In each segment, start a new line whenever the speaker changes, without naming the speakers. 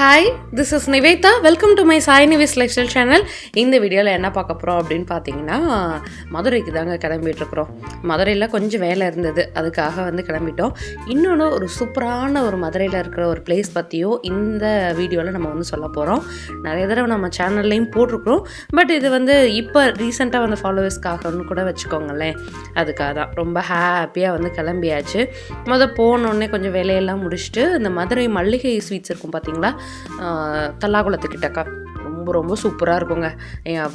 Hi this is Nivetha welcome to my Sai நிவேஸ் lifestyle channel இந்த வீடியோவில் என்ன பார்க்க போகிறோம் அப்படின்னு பார்த்தீங்கன்னா மதுரைக்கு தாங்க கிளம்பிட்டுருக்குறோம் மதுரையில் கொஞ்சம் வேலை இருந்தது. அதுக்காக வந்து கிளம்பிட்டோம். இன்னொன்று ஒரு சூப்பரான ஒரு மதுரையில் இருக்கிற ஒரு பிளேஸ் பற்றியும் இந்த வீடியோவில் நம்ம வந்து சொல்ல போகிறோம் நிறைய தடவை நம்ம சேனல்லையும் போட்டிருக்கிறோம். பட் இது வந்து இப்போ ரீசெண்டாக வந்து ஃபாலோவர்ஸ்க்காகன்னு கூட வச்சுக்கோங்களேன். அதுக்காக தான். ரொம்ப ஹாப்பியாக வந்து கிளம்பியாச்சு. மொதல் போனோடனே கொஞ்சம் வேலையெல்லாம் முடிச்சுட்டு இந்த மதுரை மல்லிகை ஸ்வீட்ஸ் இருக்கும் பார்த்தீங்களா? தல்லாகுளத்துக்கிட்டக்கா ரொம்ப ரொம்ப சூப்பராக இருக்குங்க.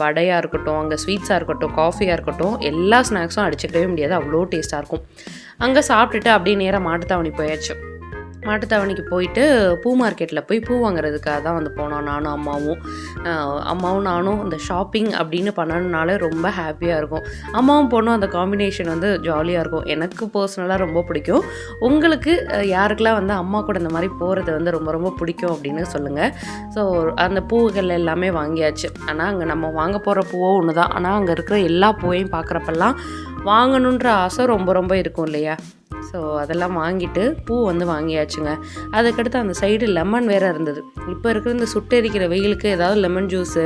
வடையாக இருக்கட்டும் அங்கே ஸ்வீட்ஸாக இருக்கட்டும் காஃபியாக இருக்கட்டும் எல்லா ஸ்நாக்ஸும் அடிச்சுக்கவே முடியாது. அவ்வளோ டேஸ்ட்டாக இருக்கும். அங்கே சாப்பிட்டுட்டு அப்படியே நேராக மாட்டுத்தாவணி போயாச்சு. மாட்டுத்தாவணிக்கு போயிட்டு பூ மார்க்கெட்டில் போய் பூ வாங்குறதுக்காக தான் வந்து போனோம் நானும் அம்மாவும். அம்மாவும் நானும் இந்த ஷாப்பிங் அப்படின்னு பண்ணணுனாலே ரொம்ப ஹாப்பியாக இருக்கும். அம்மாவும் பொண்ணும் அந்த காம்பினேஷன் வந்து ஜாலியாக இருக்கும். எனக்கு பர்சனலாக ரொம்ப பிடிக்கும். உங்களுக்கு யாருக்கெல்லாம் வந்து அம்மா கூட இந்த மாதிரி போகிறது வந்து ரொம்ப ரொம்ப பிடிக்கும் அப்படின்னு சொல்லுங்கள் ஸோ அந்த பூவுகள் எல்லாமே வாங்கியாச்சு. ஆனால் அங்கே நம்ம வாங்க போகிற பூவோ ஒன்று தான் ஆனால் அங்கே இருக்கிற எல்லா பூவையும் பார்க்குறப்பெல்லாம் வாங்கணுன்ற ஆசை ரொம்ப ரொம்ப இருக்கும் இல்லையா? ஸோ அதெல்லாம் வாங்கிட்டு பூ வந்து வாங்கியாச்சுங்க. அதுக்கடுத்து அந்த சைடு லெமன் வேறு இருந்தது. இப்போ இருக்கிற இந்த சுட்டெரிக்கிற வெயிலுக்கு ஏதாவது லெமன் ஜூஸு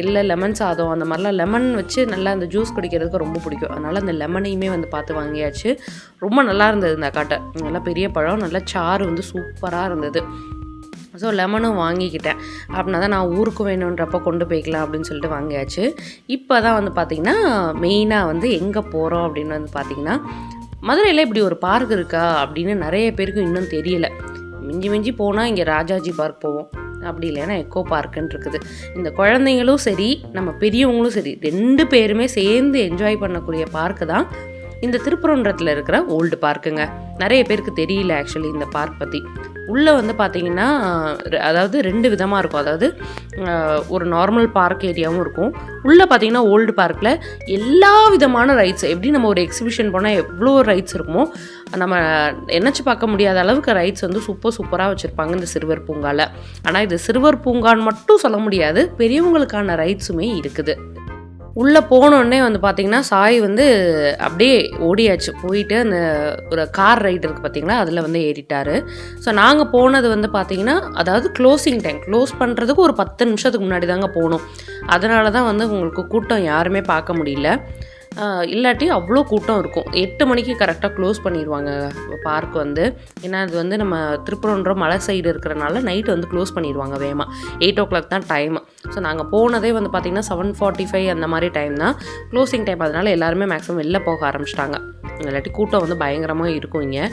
இல்லை லெமன் சாதம் அந்த மாதிரிலாம் லெமன் வச்சு நல்லா அந்த ஜூஸ் குடிக்கிறதுக்கு ரொம்ப பிடிக்கும். அதனால் அந்த லெமனையுமே வந்து பார்த்து வாங்கியாச்சு. ரொம்ப நல்லா இருந்தது இந்த காட்டை. நல்லா பெரிய பழம் நல்லா சாறு வந்து சூப்பராக இருந்தது. ஸோ லெமனும் வாங்கிக்கிட்டேன். அப்படின்னா தான் நான் ஊருக்கு வேணுன்றப்ப கொண்டு போய்க்கலாம் அப்படின்னு சொல்லிட்டு வாங்கியாச்சு. இப்போ தான் வந்து பார்த்திங்கன்னா மெயினாக வந்து எங்கே போகிறோம் அப்படின்னு வந்து பார்த்திங்கன்னா மதுரையில் இப்படி ஒரு பார்க் இருக்கா அப்படின்னு நிறைய பேருக்கு இன்னும் தெரியல. மிஞ்சி மிஞ்சி போனால் இங்கே ராஜாஜி பார்க் போவோம். அப்படி இல்லைன்னா எக்கோ பார்க்குன்னு இருக்குது. இந்த குழந்தைங்களும் சரி நம்ம பெரியவங்களும் சரி ரெண்டு பேருமே சேர்ந்து என்ஜாய் பண்ணக்கூடிய பார்க்கு தான் இந்த திருப்பரன்றத்தில் இருக்கிற ஓல்டு பார்க்குங்க நிறைய பேருக்கு தெரியல ஆக்சுவலி இந்த பார்க் பற்றி உள்ளே வந்து பார்த்தீங்கன்னா அதாவது ரெண்டு விதமாக இருக்கும். அதாவது ஒரு நார்மல் பார்க் ஏரியாவும் இருக்கும். உள்ளே பார்த்தீங்கன்னா ஓல்டு பார்க்கில் எல்லா விதமான ரைட்ஸ் எப்படி நம்ம ஒரு எக்ஸிபிஷன் போனால் எவ்வளோ ரைட்ஸ் இருக்குமோ நம்ம நினச்சி பார்க்க முடியாத அளவுக்கு ரைட்ஸ் வந்து சூப்பர் சூப்பராக வச்சுருப்பாங்க இந்த சிறுவர் பூங்காவில் ஆனால் இது சிறுவர் பூங்கான்னு மட்டும் சொல்ல முடியாது பெரியவங்களுக்கான ரைட்ஸுமே இருக்குது. உள்ளே போனோடனே வந்து பார்த்தீங்கன்னா சாய் வந்து அப்படியே ஓடியாச்சு. போயிட்டு அந்த ஒரு கார் ரைடு இருக்குது பார்த்தீங்களா அதில் வந்து ஏறிட்டாரு. ஸோ நாங்கள் போனது வந்து பார்த்தீங்கன்னா அதாவது க்ளோசிங் டைம் க்ளோஸ் பண்ணுறதுக்கு ஒரு பத்து நிமிஷத்துக்கு முன்னாடி தாங்க போனோம். அதனால தான் வந்து உங்களுக்கு கூட்டம் யாருமே பார்க்க முடியல. இல்லாட்டி அவ்வளோ கூட்டம் இருக்கும். எட்டு மணிக்கு கரெக்டாக க்ளோஸ் பண்ணிடுவாங்க பார்க் வந்து. ஏன்னா அது வந்து நம்ம திருப்பரங்குன்றம் மலை சைடு இருக்கிறனால நைட்டு வந்து க்ளோஸ் பண்ணிடுவாங்க வேகமாக எயிட் ஓ கிளாக் தான் டைம் ஸோ நாங்கள் போனதே வந்து பார்த்திங்கன்னா செவன் ஃபார்ட்டி ஃபைவ் அந்த மாதிரி டைம் தான். க்ளோசிங் டைம் அதனால் எல்லாருமே மேக்ஸிமம் வெளில போக ஆரம்பிச்சிட்டாங்க. இல்லாட்டி கூட்டம் வந்து பயங்கரமாக இருக்கும் இங்கே.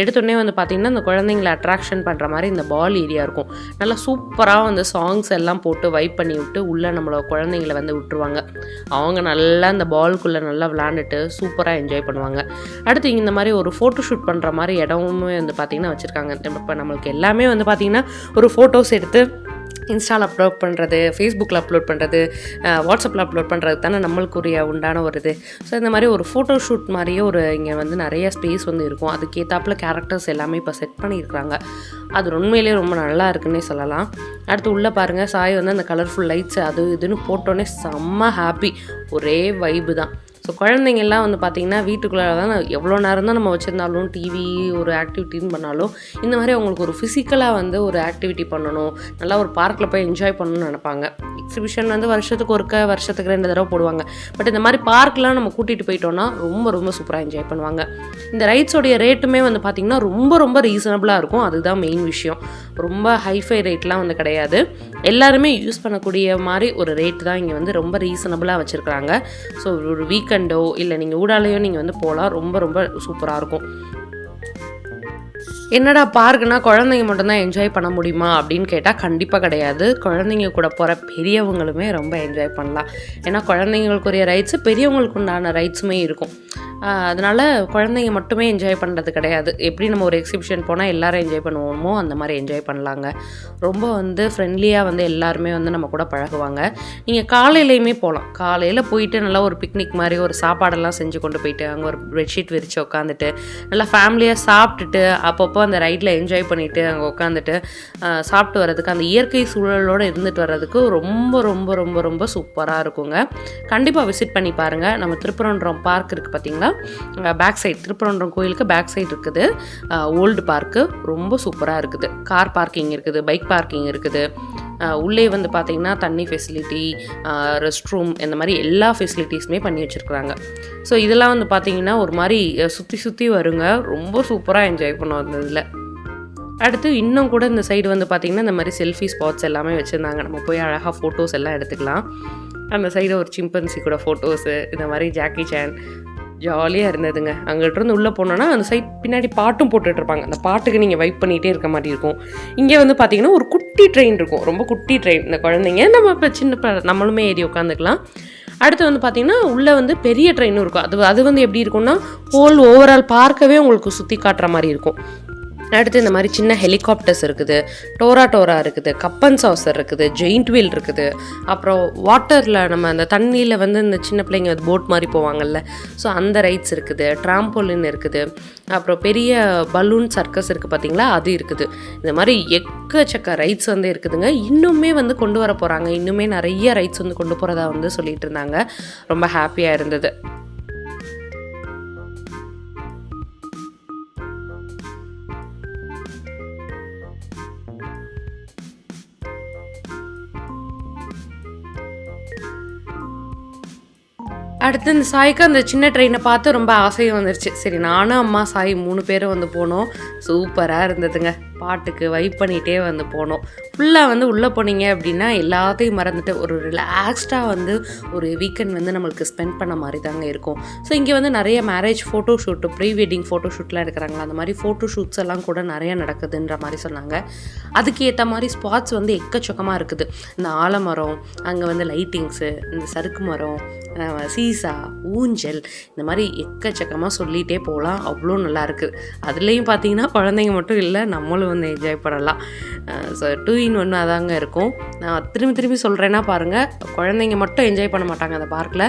எடுத்தோடனே வந்து பார்த்திங்கன்னா இந்த குழந்தைங்களை அட்ராக்ஷன் பண்ணுற மாதிரி இந்த பால் ஏரியா இருக்கும். நல்லா சூப்பராக வந்து சாங்ஸ் எல்லாம் போட்டு வைப் பண்ணி விட்டு உள்ளே நம்மளோட குழந்தைங்களை வந்து விட்டுருவாங்க. அவங்க நல்லா அந்த பால்குள்ளே நல்லா விளாண்டுட்டு சூப்பராக என்ஜாய் பண்ணுவாங்க. அடுத்து இந்த மாதிரி ஒரு ஃபோட்டோ ஷூட் பண்ணுற மாதிரி இடமுமே வந்து பார்த்திங்கன்னா வச்சுருக்காங்க. இப்போ நம்மளுக்கு எல்லாமே வந்து பார்த்திங்கன்னா ஒரு ஃபோட்டோஸ் எடுத்து இன்ஸ்டாவில் அப்லோட் பண்ணுறது ஃபேஸ்புக்கில் அப்லோட் பண்ணுறது வாட்ஸ்அப்பில் அப்லோட் பண்ணுறது தானே நம்மளுக்குரிய உண்டான ஒரு இது. ஸோ இந்த மாதிரி ஒரு ஃபோட்டோ ஷூட் மாதிரியே ஒரு இங்கே வந்து நிறைய ஸ்பேஸ் வந்து இருக்கும். அதுக்கேற்றாப்புல கேரக்டர்ஸ் எல்லாமே இப்போ செட் பண்ணியிருக்கிறாங்க. அது உண்மையிலேயே ரொம்ப நல்லா இருக்குன்னே சொல்லலாம். அடுத்து உள்ளே பாருங்கள் சாய் வந்து அந்த கலர்ஃபுல் லைட்ஸ் அது இதுன்னு போட்டோன்னே செம்ம ஹாப்பி ஒரே வைபு தான். ஸோ குழந்தைங்கள்லாம் வந்து பார்த்திங்கன்னா வீட்டுக்குள்ளே தான் எவ்வளோ நேரம் தான் நம்ம வச்சுருந்தாலும் டிவி ஒரு ஆக்டிவிட்டின்னு பண்ணாலும் இந்த மாதிரி அவங்களுக்கு ஒரு ஃபிசிக்கலாக வந்து ஒரு ஆக்டிவிட்டி பண்ணணும். நல்லா ஒரு பார்க்கில் போய் என்ஜாய் பண்ணணும்னு நினைப்பாங்க. எக்ஸிபிஷன் வந்து வருஷத்துக்கு ஒருக்க வருஷத்துக்கு ரெண்டு தடவை போடுவாங்க. பட் இந்த மாதிரி பார்க்லாம் நம்ம கூட்டிகிட்டு போயிட்டோம்னா ரொம்ப ரொம்ப சூப்பராக என்ஜாய் பண்ணுவாங்க. இந்த ரைட்ஸோடைய ரேட்டுமே வந்து பார்த்திங்கன்னா ரொம்ப ரொம்ப ரீசனபிளாக இருக்கும். அதுதான் மெயின் விஷயம். ரொம்ப ஹைஃபை ரேட்லாம் வந்து கிடையாது. எல்லாருமே யூஸ் பண்ணக்கூடிய மாதிரி ஒரு ரேட் தான் இங்கே வந்து ரொம்ப ரீசனபிளாக வச்சுருக்காங்க ஸோ ஒரு வீக்கெண்டோ இல்லை நீங்கள் ஊடாலையோ நீங்கள் வந்து போகலாம் ரொம்ப ரொம்ப சூப்பராக இருக்கும். என்னடா பார்க்குனா குழந்தைங்க மட்டும்தான் என்ஜாய் பண்ண முடியுமா அப்படின்னு கேட்டால் கண்டிப்பாக கிடையாது. குழந்தைங்க கூட போகிற பெரியவங்களுமே ரொம்ப என்ஜாய் பண்ணலாம். ஏன்னா குழந்தைங்களுக்குரிய ரைட்ஸு பெரியவங்களுக்கு உண்டான ரைட்ஸுமே இருக்கும். அதனால் குழந்தைங்க மட்டுமே என்ஜாய் பண்ணுறது கிடையாது. எப்படி நம்ம ஒரு எக்ஸிபிஷன் போனால் எல்லோரும் என்ஜாய் பண்ணுவோமோ அந்த மாதிரி என்ஜாய் பண்ணலாங்க. ரொம்ப வந்து ஃப்ரெண்ட்லியாக வந்து எல்லாருமே வந்து நம்ம கூட பழகுவாங்க. நீங்கள் காலையிலையுமே போகலாம் காலையில் போயிட்டு நல்லா ஒரு பிக்னிக் மாதிரி ஒரு சாப்பாடெல்லாம் செஞ்சு கொண்டு போயிட்டு அங்கே ஒரு பெட்ஷீட் விரித்து உட்காந்துட்டு நல்லா ஃபேமிலியாக சாப்பிட்டுட்டு அப்பப்போ அந்த ரைடில் என்ஜாய் பண்ணிவிட்டு அங்கே உட்காந்துட்டு சாப்பிட்டு வர்றதுக்கு அந்த இயற்கை சூழலோடு இருந்துட்டு வர்றதுக்கு ரொம்ப ரொம்ப ரொம்ப ரொம்ப சூப்பராக இருக்குங்க. கண்டிப்பாக விசிட் பண்ணி பாருங்கள் நம்ம திருப்பரன்றம் பார்க் இருக்குது பார்த்தீங்களா பேக் சைடு திருப்பரங்குன்றம் கோயிலுக்கு பேக் சைடு இருக்குது. ஓல்டு பார்க்கு ரொம்ப சூப்பராக இருக்குது. கார் பார்க்கிங் இருக்குது பைக் பார்க்கிங் இருக்குது. உள்ளே வந்து பார்த்திங்கன்னா தண்ணி ஃபெசிலிட்டி ரெஸ்ட் ரூம் இந்த மாதிரி எல்லா ஃபெசிலிட்டிஸுமே பண்ணி வச்சுருக்குறாங்க. ஸோ இதெல்லாம் வந்து பார்த்திங்கன்னா ஒரு மாதிரி சுற்றி சுற்றி வருங்க. ரொம்ப சூப்பராக என்ஜாய் பண்ணோம் அந்த இதில். அடுத்து இன்னும் கூட இந்த சைடு வந்து பார்த்திங்கன்னா இந்த மாதிரி செல்ஃபி ஸ்பாட்ஸ் எல்லாமே வச்சுருந்தாங்க. நம்ம போய் அழகாக ஃபோட்டோஸ் எல்லாம் எடுத்துக்கலாம். அந்த சைடு ஒரு சிம்பன்சி கூட ஃபோட்டோஸு இந்த மாதிரி ஜாக்கி சேன் ஜாலியாக இருந்ததுங்க. அங்கிட்டிருந்து உள்ளே போனோன்னா அந்த சைட் பின்னாடி பாட்டும் போட்டுட்ருப்பாங்க. அந்த பாட்டுக்கு நீங்கள் வைப் பண்ணிகிட்டே இருக்க மாதிரி இருக்கும். இங்கே வந்து பார்த்தீங்கன்னா ஒரு குட்டி ட்ரெயின் இருக்கும். ரொம்ப குட்டி ட்ரெயின் இந்த குழந்தைங்க நம்ம இப்போ சின்ன நம்மளுமே ஏறி உட்காந்துக்கலாம் அடுத்து வந்து பார்த்திங்கன்னா உள்ளே வந்து பெரிய ட்ரெயினும் இருக்கும். அது அது வந்து எப்படி இருக்கும்னா ஹோல் ஓவரால் பார்க்கவே உங்களுக்கு சுற்றி காட்டுற மாதிரி இருக்கும். அடுத்து இந்த மாதிரி சின்ன ஹெலிகாப்டர்ஸ் இருக்குது டோரா டோரா இருக்குது கப்பன் சாசர் இருக்குது ஜெயிண்ட் வீல் இருக்குது. அப்புறம் வாட்டரில் நம்ம அந்த தண்ணியில் வந்து இந்த சின்ன பிள்ளைங்க போட் மாதிரி போவாங்கல்ல ஸோ அந்த ரைட்ஸ் இருக்குது ட்ராம்போலின் இருக்குது. அப்புறம் பெரிய பலூன் சர்க்கஸ் இருக்குது பார்த்தீங்களா அது இருக்குது. இந்த மாதிரி எக்கச்சக்க ரைட்ஸ் வந்து இருக்குதுங்க. இன்னுமே வந்து கொண்டு வர போகிறாங்க இன்னுமே நிறைய ரைட்ஸ் வந்து கொண்டு போகிறதா வந்து சொல்லிட்டு இருந்தாங்க. ரொம்ப ஹாப்பியாக இருந்தது. அடுத்து இந்த சாய்க்கு அந்த சின்ன ட்ரெயினை பார்த்து ரொம்ப ஆசையும் வந்துருச்சு. சரி நானும் அம்மா சாய் மூணு பேரும் வந்து போனோம். சூப்பராக இருந்ததுங்க. பாட்டுக்கு வைப் பண்ணிகிட்டே வந்து போனோம். ஃபுல்லாக வந்து உள்ளே போனீங்க அப்படின்னா எல்லாத்தையும் மறந்துட்டு ஒரு ரிலாக்ஸ்டாக வந்து ஒரு வீக்கெண்ட் வந்து நம்மளுக்கு ஸ்பெண்ட் பண்ண மாதிரி தாங்க இருக்கும். ஸோ இங்கே வந்து நிறைய marriage photo shoot pre wedding photo ஷூட்லாம் எடுக்கிறாங்களா? அந்த மாதிரி ஃபோட்டோ ஷூட்ஸ் எல்லாம் கூட நிறைய நடக்குதுன்ற மாதிரி சொன்னாங்க. அதுக்கு ஏற்ற மாதிரி ஸ்பாட்ஸ் வந்து எக்கச்சக்கமாக இருக்குது. இந்த ஆலமரம் அங்கே வந்து லைட்டிங்ஸு இந்த சறுக்கு மரம் சீஸ் சீசா ஊஞ்சல் இந்த மாதிரி எக்கச்சக்கமாக சொல்லிகிட்டே போகலாம் அவ்வளோ நல்லா இருக்குது அதுலேயும் பார்த்தீங்கன்னா குழந்தைங்க மட்டும் இல்லை நம்மளும் வந்து என்ஜாய் பண்ணலாம். ஸோ டூ இன் ஒன்னாக தாங்க இருக்கும். நான் திரும்பி திரும்பி சொல்கிறேன்னா பாருங்கள் குழந்தைங்க மட்டும் என்ஜாய் பண்ண மாட்டாங்க அந்த பார்க்கில்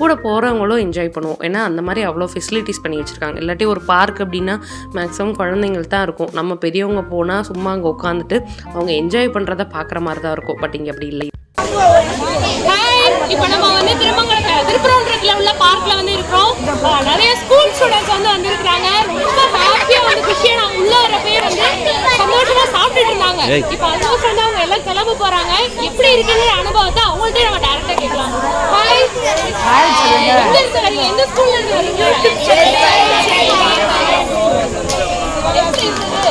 கூட போகிறவங்களும் என்ஜாய் பண்ணுவோம். ஏன்னா அந்த மாதிரி அவ்வளோ ஃபெசிலிட்டிஸ் பண்ணி வச்சுருக்காங்க. இல்லாட்டி ஒரு பார்க் அப்படின்னா மேக்ஸிமம் குழந்தைங்கள் தான் இருக்கும். நம்ம பெரியவங்க போனால் சும்மா அங்கே உட்காந்துட்டு அவங்க என்ஜாய் பண்ணுறத பார்க்குற மாதிரி தான் இருக்கும். பட் இங்கே அப்படி இல்லை.
பார்க்ல வந்து இருக்கிறோம் நிறைய ஸ்கூல் ஸ்டூடெண்ட்ஸ் வந்து வந்திருக்காங்க ரொம்ப ஹாப்பியா வந்து குஷியா நான் உள்ள வரப்பே வந்து சந்தோஷமா சாப்பிட்டுட்டு இருந்தாங்க. இப்போ ஆல்மோஸ்ட் வந்து அவங்க எல்லாம் கிளம்ப போறாங்க. எப்படி இருக்குங்கிற அனுபவத்தை அவங்கள்ட்ட நம்ம டேரக்டா கேட்கலாம். ஹாய் எங்க இருந்து வரீங்க? எந்த ஸ்கூல்ல இருந்து வரீங்க? எப்படி இருந்தது?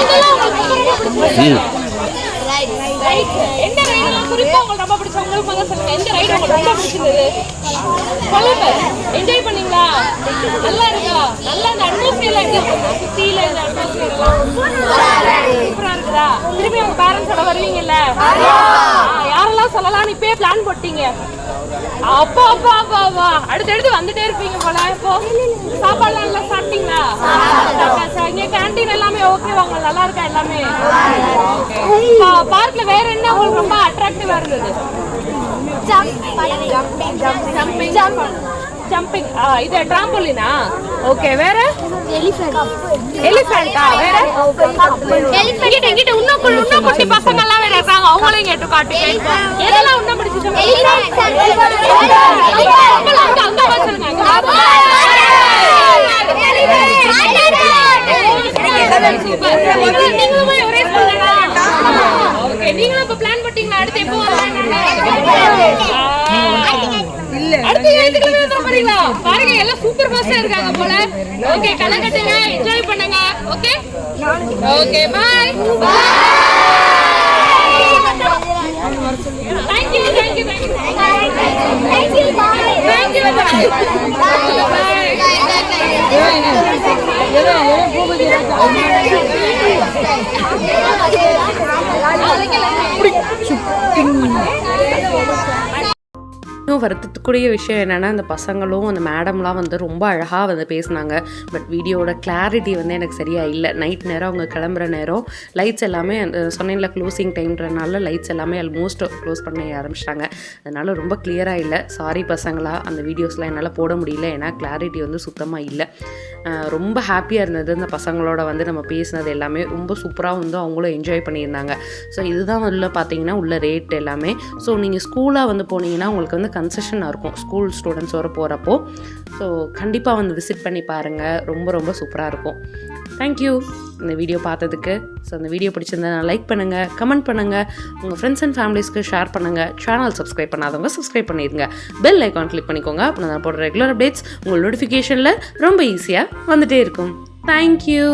இதெல்லாம் உங்களுக்கு ரொம்ப பிடிச்சிருக்கா? Right. எந்த ரைடெல்லாம் குறிப்பா உங்களுக்கு ரொம்ப பிடிச்ச உங்களுக்கு சொல்லுங்க. எந்த ரைடு உங்களுக்கு ரொம்ப பிடிச்சிருந்தது? சொல்லுங்க. என்ஜாய் பண்ணீங்களா? நல்லா இருக்கா? நல்லா அந்த அட்மாஸ்பியர்ல எப்படி இருக்கு சுத்தியில இந்த அட்மாஸ்பியர் சூப்பரா இருக்குதா? திரும்பி உங்க பேரண்ட்ஸோட வருவீங்கல்ல? யாரெல்லாம் சொல்லலாம்னு இப்பயே பிளான் போட்டீங்க? அப்பா அப்பா அப்பா அப்பா. அடுத்தடுத்து வந்துட்டே இருப்பீங்க போல. இப்போ சாப்பாடுலாம் நல்லா கேண்டீன் எல்லாமே ஓகேவாங்க நல்லா இருக்கா எல்லாமே? பார்க்ல வேற என்ன உங்களுக்கு ரொம்ப அட்ராக்டிவா இருந்தது? ஜம்பிங் இது டிராம்போலினா ஓகே வேற? எலிஃபென்ட்டா வேற? இங்கிட்ட இங்கிட்ட இன்னும் இன்னும் குட்டி பசங்க எல்லாம் வேற இருக்காங்க. அவங்களையும் கேட்டு காட்டுங்க எதெல்லாம் இன்னும் பிடிச்சிச்சு? அங்க அங்க அங்க சூப்பர் சொல்லுங்க அங்க ஒரே ஸ்கூல் ஓகே நீங்களும் இப்ப பிளான் பண்ணீங்களா அடுத்து எப்போ வரலாம் அடுத்து ஏழு கிலோமீட்டர் போறீங்களா பாருங்க எல்லாம் சூப்பர் ஃபாஸ்டா இருக்காங்க போல ஓகே கணக்கு என்ஜாய் பண்ணுங்க okay okay bye thank you thank you thank you thank you
இன்னும் வருத்தத்துக்குரிய விஷயம் என்னென்னா அந்த பசங்களும் அந்த மேடம்லாம் வந்து ரொம்ப அழகாக வந்து பேசினாங்க. பட் வீடியோட கிளாரிட்டி வந்து எனக்கு சரியாக இல்லை. நைட் நேரம் அவங்க கிளம்புற நேரம் லைட்ஸ் எல்லாமே அந்த சொன்னேன்ல க்ளோசிங் டைம்ன்றனால லைட்ஸ் எல்லாமே ஆல்மோஸ்ட் க்ளோஸ் பண்ண ஆரம்பிச்சிட்டாங்க. அதனால் ரொம்ப கிளியராக இல்லை. சாரி பசங்களா அந்த வீடியோஸ்லாம் என்னால் போட முடியல. ஏன்னா கிளாரிட்டி வந்து சுத்தமாக இல்லை. ரொம்ப ஹாப்பியாக இருந்தது. இந்த பசங்களோட வந்து நம்ம பேசினது எல்லாமே ரொம்ப சூப்பராக வந்து அவங்களும் என்ஜாய் பண்ணியிருந்தாங்க. ஸோ இதுதான் உள்ள பார்த்தீங்கன்னா உள்ள ரேட் எல்லாமே. ஸோ நீங்கள் ஸ்கூலாக வந்து போனீங்கன்னா உங்களுக்கு வந்து கன்செஷனாக இருக்கும். ஸ்கூல் ஸ்டூடெண்ட்ஸோட போகிறப்போ ஸோ கண்டிப்பாக வந்து விசிட் பண்ணி பாருங்கள் ரொம்ப ரொம்ப சூப்பராக இருக்கும். தேங்க்யூ இந்த வீடியோ பார்த்ததுக்கு. ஸோ அந்த வீடியோ பிடிச்சிருந்தா லைக் பண்ணுங்கள் கமெண்ட் பண்ணுங்கள் உங்கள் ஃப்ரெண்ட்ஸ் அண்ட் ஃபேமிலிஸ்க்கு ஷேர் பண்ணுங்கள் சேனல் சப்ஸ்கிரைப் பண்ணாதவங்க சப்ஸ்கிரைப் பண்ணிடுங்க. பெல் ஐக்கான் கிளிக் பண்ணிக்கோங்க அப்போ நான் போடுற ரெகுலர் அப்டேட்ஸ் உங்கள் நோட்டிஃபிகேஷனில் ரொம்ப ஈஸியாக வந்துட்டே இருக்கும். தேங்க்யூ